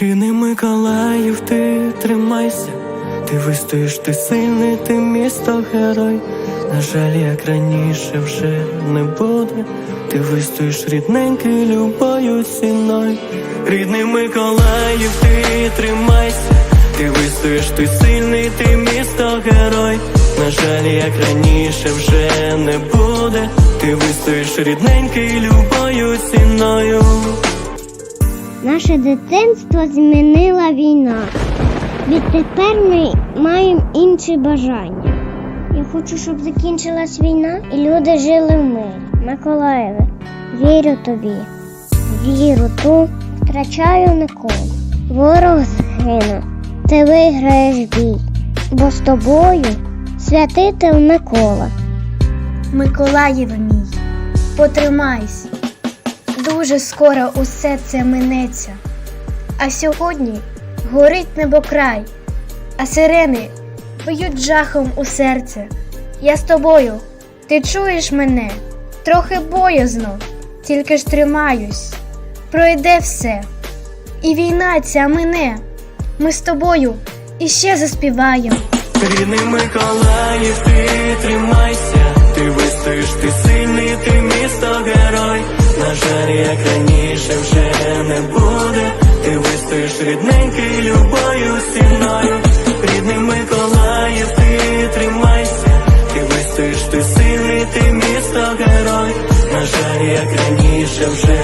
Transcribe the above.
Рідний Миколаїв, ти тримайся, ти вистоїш, ти сильний, ти місто герой. На жаль, як раніше вже не буде. Ти вистоїш рідненький любою ціною. Рідний Миколаїв, ти тримайся, ти вистоїш, ти сильний, ти місто герой. На жаль, як раніше вже не буде. Ти вистоїш рідненький любою ціною. Наше дитинство змінила війна. Відтепер ми маємо інші бажання. Я хочу, щоб закінчилась війна і люди жили в мирі. Миколаєве, вірю тобі. Віру ту втрачаю ніколи. Ворог згинув, ти виграєш бій, бо з тобою святитель Микола. Миколаїв мій, потримайся. Дуже скоро усе це минеться. А сьогодні горить небокрай, а сирени б'ють жахом у серце. Я з тобою, ти чуєш мене? Трохи боязно, тільки ж тримаюсь. Пройде все, і війна ця мине. Ми з тобою іще заспіваємо. Рідний Миколаїв, ти тримайся, На жаль, як раніше вже не буде. Ти вистоїш рідненький любою стіною, Рідний Миколаїв, ти тримайся, ти вистоїш, ти сильний, ти місто герой. На жаль, як раніше вже